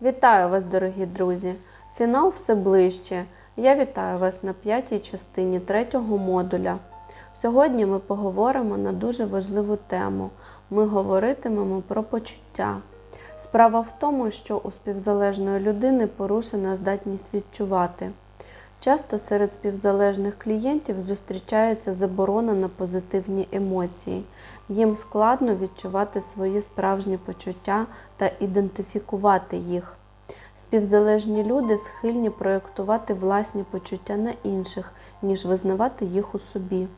Вітаю вас, дорогі друзі! Фінал все ближче. Я вітаю вас на п'ятій частині третього модуля. Сьогодні ми поговоримо на дуже важливу тему. Ми говоритимемо про почуття. Справа в тому, що у співзалежної людини порушена здатність відчувати. Часто серед співзалежних клієнтів зустрічається заборона на позитивні емоції. Їм складно відчувати свої справжні почуття та ідентифікувати їх. Співзалежні люди схильні проєктувати власні почуття на інших, ніж визнавати їх у собі.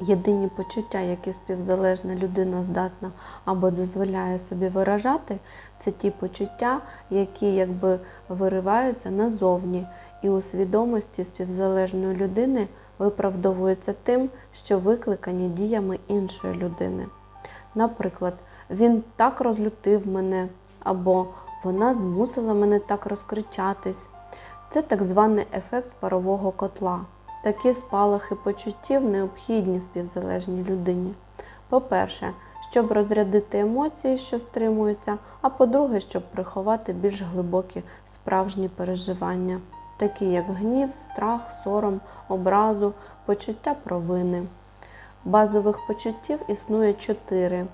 Єдині почуття, які співзалежна людина здатна або дозволяє собі виражати, це ті почуття, які якби вириваються назовні, і у свідомості співзалежної людини виправдовуються тим, що викликані діями іншої людини. Наприклад, він так розлютив мене, або вона змусила мене так розкричатись. Це так званий ефект парового котла. Такі спалахи почуттів необхідні співзалежній людині. По-перше, щоб розрядити емоції, що стримуються, а по-друге, щоб приховати більш глибокі справжні переживання, такі як гнів, страх, сором, образу, почуття провини. Базових почуттів існує чотири,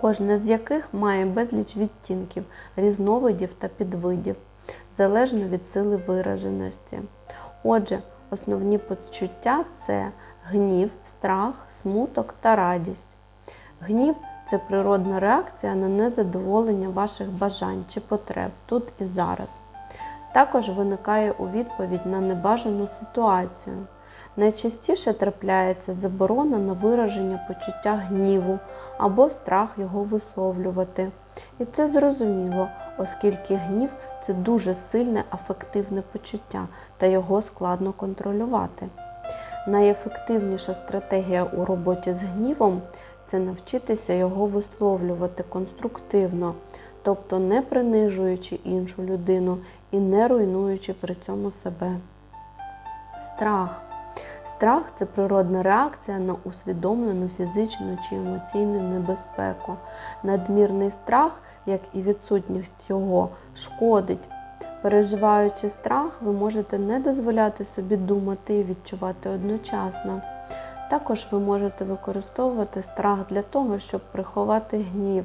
кожне з яких має безліч відтінків, різновидів та підвидів, залежно від сили вираженості. Отже, Основні почуття це гнів, страх, смуток та радість. Гнів це природна реакція на незадоволення ваших бажань чи потреб тут і зараз. Також виникає у відповідь на небажану ситуацію. Найчастіше трапляється заборона на вираження почуття гніву або страх його висловлювати. І це зрозуміло, оскільки гнів це дуже сильне афективне почуття та його складно контролювати. Найефективніша стратегія у роботі з гнівом це навчитися його висловлювати конструктивно, тобто не принижуючи іншу людину і не руйнуючи при цьому себе. Страх. Страх це природна реакція на усвідомлену фізичну чи емоційну небезпеку. Надмірний страх, як і відсутність його, шкодить. Переживаючи страх, ви можете не дозволяти собі думати і відчувати одночасно. Також ви можете використовувати страх для того, щоб приховати гнів.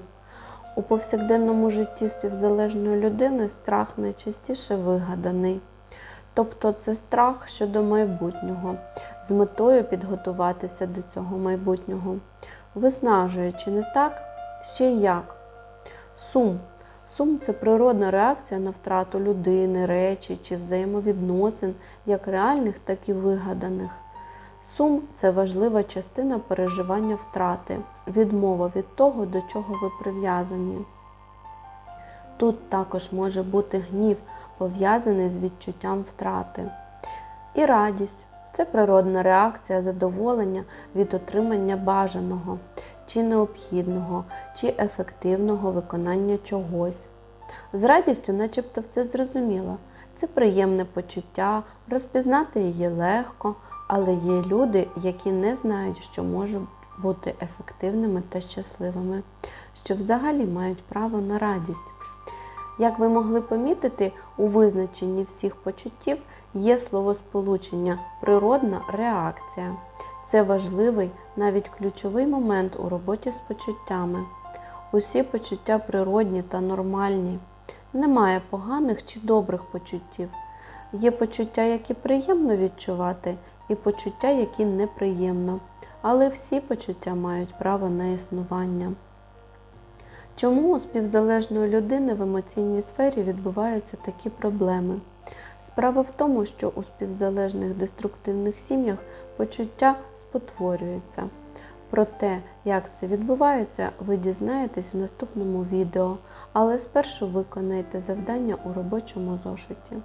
У повсякденному житті співзалежної людини страх найчастіше вигаданий. Тобто це страх щодо майбутнього, з метою підготуватися до цього майбутнього, виснажуючи не так, ще як. Сум. Сум це природна реакція на втрату людини, речі чи взаємовідносин, як реальних, так і вигаданих. Сум це важлива частина переживання втрати, відмова від того, до чого ви прив'язані. Тут також може бути гнів, пов'язаний з відчуттям втрати. І радість це природна реакція задоволення від отримання бажаного, чи необхідного, чи ефективного виконання чогось. З радістю, начебто, все зрозуміло. Це приємне почуття, розпізнати її легко, але є люди, які не знають, що можуть бути ефективними та щасливими, що взагалі мають право на радість. Як ви могли помітити, у визначенні всіх почуттів є словосполучення природна реакція. Це важливий, навіть ключовий момент у роботі з почуттями. Усі почуття природні та нормальні. Немає поганих чи добрих почуттів. Є почуття, які приємно відчувати, і почуття, які неприємно. Але всі почуття мають право на існування. Чому у співзалежної людини в емоційній сфері відбуваються такі проблеми? Справа в тому, що у співзалежних деструктивних сім'ях почуття спотворюються. Про те, як це відбувається, ви дізнаєтесь в наступному відео, але спершу виконайте завдання у робочому зошиті.